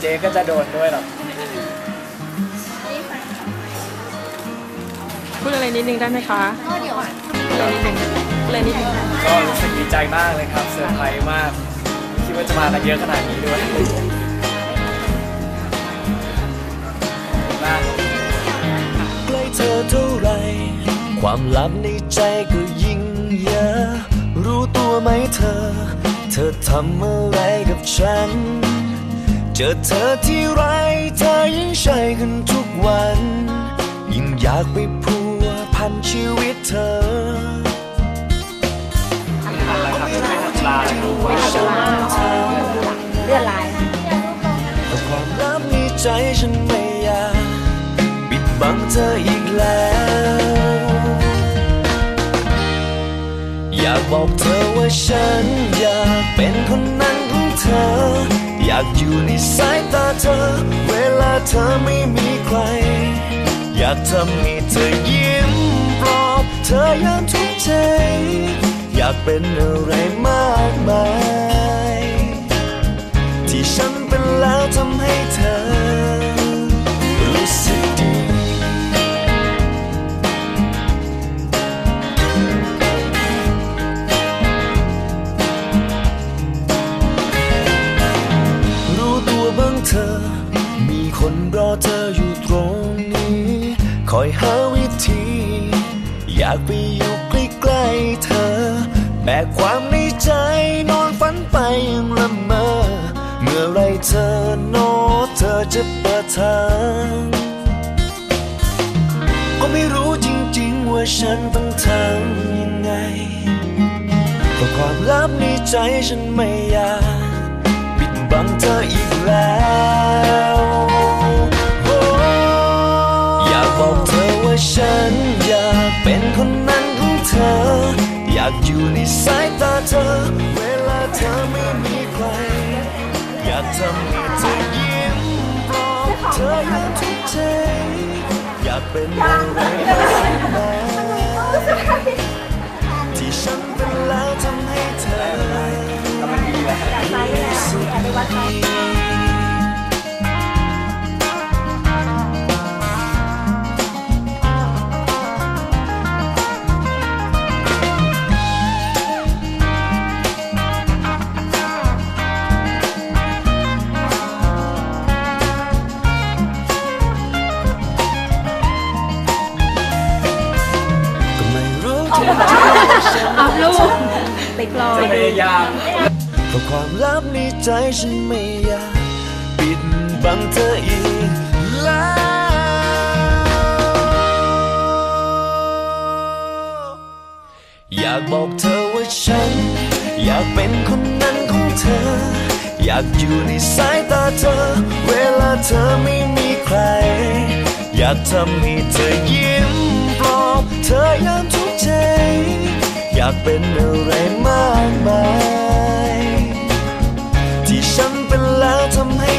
เจ๊ก็จะโดนด้วยหรอกพูดอะไรนิดนึงได้ไหมคะก็เดี๋ยวพูดอะไรนิดนึงพูดอะไรนิดนึงก็รู้สึกดีใจมากเลยครับเซอร์ไพรส์มากไม่คิดว่าจะมากันเยอะขนาดนี้ด้วยมากใกล้เธอเท่าไรความลับในใจก็ยิ่งเยอะรู้ตัวไหมเธอ เธอทำอะไรกับฉันเจอเธอที่ไรเธอยิ่งใช่ขึ้นทุกวัน ยิ่งอยากไปพัวพันชีวิตเธออะไรครับไม่ทันลายรับว่าฉันเธอเลือนลายแต่ความลับในใจฉันไม่อยากปิดบังเธออีกแล้ว อยากบอกเธอว่าฉันอยากเป็นคนนั้นของเธอ อยากอยู่ในสายตาเธอ เวลาเธอไม่มีใคร อยากทำให้เธอยิ้มปลอบ เธอยามทุกข์ใจ อยากเป็นอะไรมา ออยู่ตรงนี้ คอยหาวิธี อยากไปอยู่ใกล้ๆเธอแบกความในใจนอนฝันไปยังละเมอ เมื่อไรเธอโนเธอจะเปิดทางก็ไม่รู้จริงๆว่าฉันต้องทำยังไงเพราะความลับในใจฉันไม่อยากปิดบังเธออีกแล้ว ฉันอยากเป็นคนนั้นของเธอ อยากอยู่ในสายตาเธอ เวลาเธอไม่มีใคร อยากทำให้เธอยิ้มปลอบเธอยังทุกใจ อยากเป็นอะไร อ้าลูกติดรอจะพยายามเพราะความลับในใจฉันไม่อยากปิดบังเธออีกแล้วอยากบอกเธอว่าฉัน อยากเป็นคนนั้นของเธอ อยากอยู่ในสายตาเธอ เวลาเธอไม่มีใคร อยากทำให้เธอยิ้มากเป็นอะไรมากมาย ที่ฉันเป็นแล้วทำให้